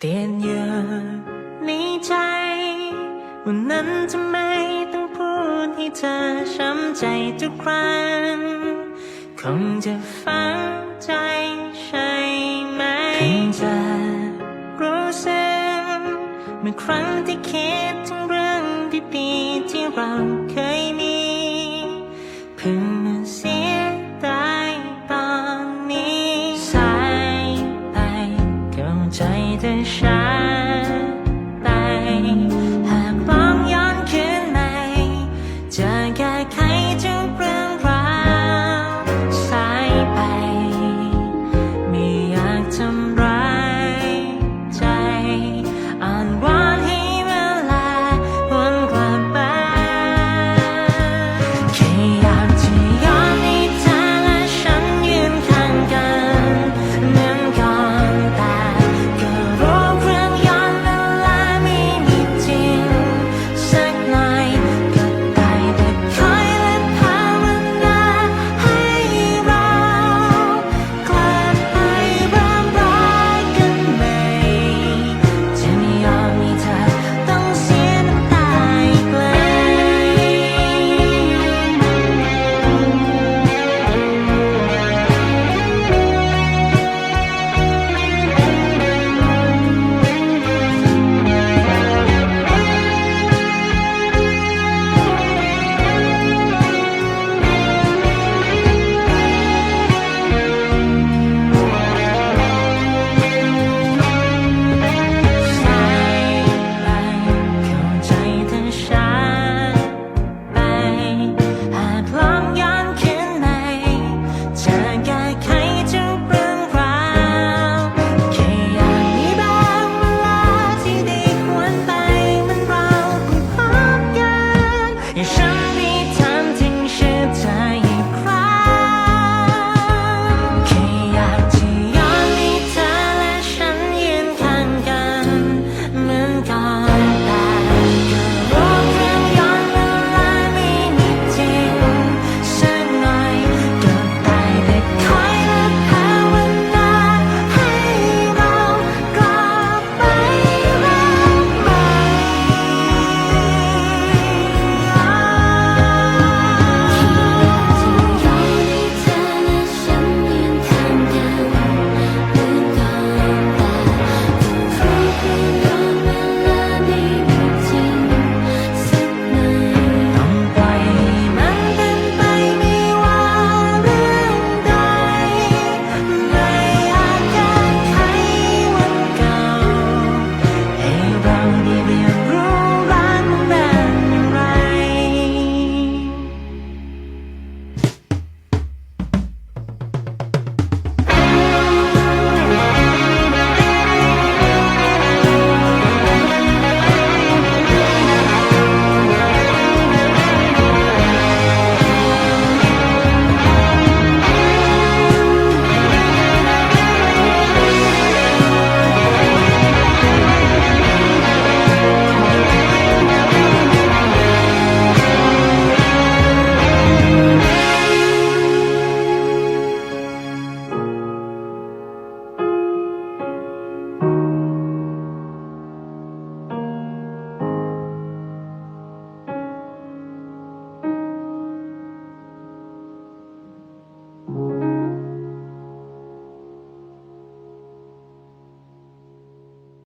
เตียนเยอะในใจ วันนั้นทำไมต้องพูดให้เธอช้ำใจทุกครั้ง คงจะฝังใจใช่ไหมเพิ่งจะรู้สึกเมื่อครั้งที่คิดถึงเรื่องดีๆที่เราเคยมีเพิ่ง อนนี้